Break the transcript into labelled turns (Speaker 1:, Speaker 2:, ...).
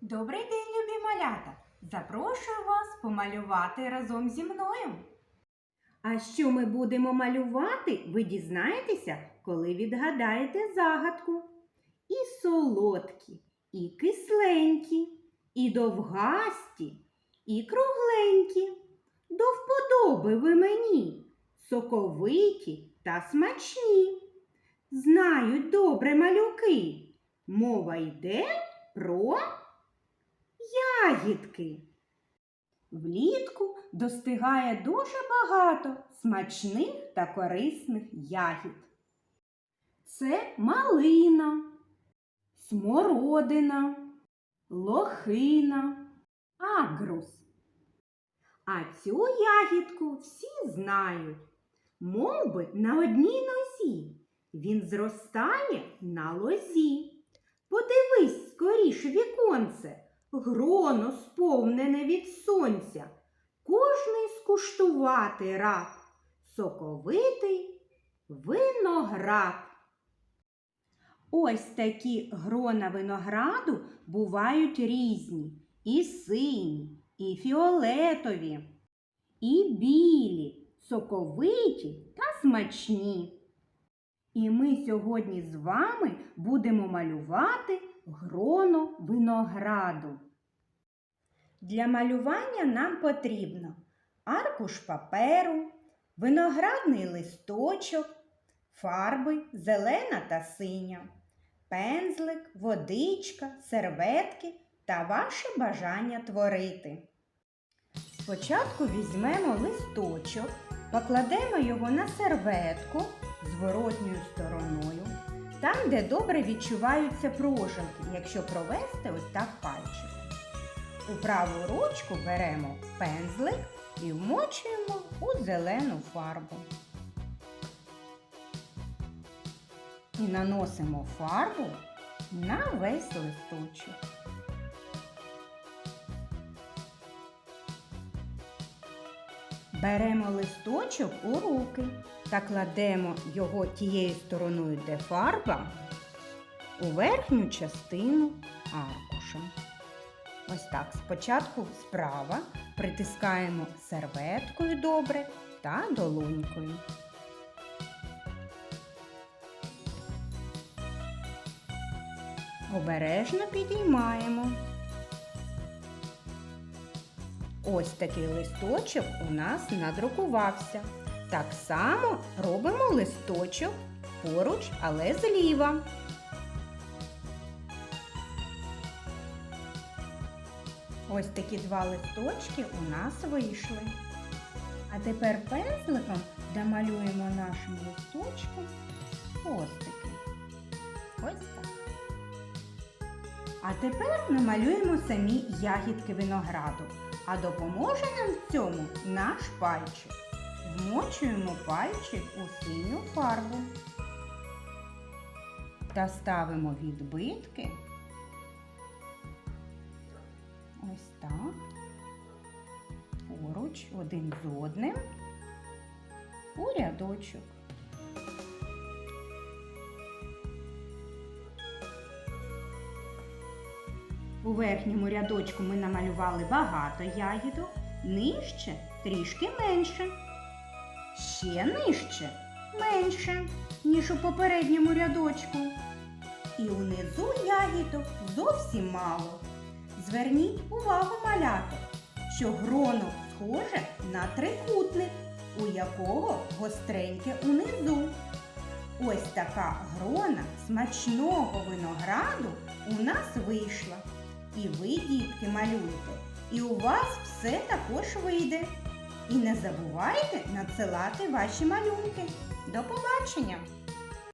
Speaker 1: Добрий день, любі малята! Запрошую вас помалювати разом зі мною. А що ми будемо малювати, ви дізнаєтеся, коли відгадаєте загадку. І солодкі, і кисленькі, і довгасті, і кругленькі. До вподоби ви мені, соковиті та смачні. Знають добре малюки. Мова йде про ягідки. Влітку достигає дуже багато смачних та корисних ягід. Це малина, смородина, лохина, агрус. А цю ягідку всі знають. Мов би на одній нозі. Він зростає на лозі. Подивись скоріш віконце, гроно сповнене від сонця. Кожний скуштувати рад, соковитий виноград. Ось такі грона винограду бувають різні, і сині, і фіолетові, і білі, соковиті та смачні. І ми сьогодні з вами будемо малювати гроно винограду. Для малювання нам потрібно аркуш паперу, виноградний листочок, фарби зелена та синя, пензлик, водичка, серветки та ваше бажання творити. Спочатку візьмемо листочок, покладемо його на серветку зворотньою стороною, там, де добре відчуваються прожилки, якщо провести ось так пальчиком. У праву ручку беремо пензлик і вмочуємо у зелену фарбу. І наносимо фарбу на весь листочок. Беремо листочок у руки та кладемо його тією стороною, де фарба, у верхню частину аркуша. Ось так. Спочатку справа притискаємо серветкою добре та долонькою. Обережно підіймаємо. Ось такий листочок у нас надрукувався. Так само робимо листочок поруч, але зліва. Ось такі два листочки у нас вийшли. А тепер пензликом домалюємо нашим листочком хвостики. Ось так. А тепер намалюємо самі ягідки винограду. А допоможе нам в цьому наш пальчик. Вмочуємо пальчик у синю фарбу та ставимо відбитки. Ось так. Поруч один з одним у рядочок. У верхньому рядочку ми намалювали багато ягідок, нижче трішки менше. Ще нижче менше, ніж у попередньому рядочку. І унизу ягідок зовсім мало. Зверніть увагу малято, що гроно схоже на трикутник, у якого гостреньке унизу. Ось така грона смачного винограду у нас вийшла. І ви, дітки, малюйте, і у вас все також вийде. І не забувайте надсилати ваші малюнки. До побачення!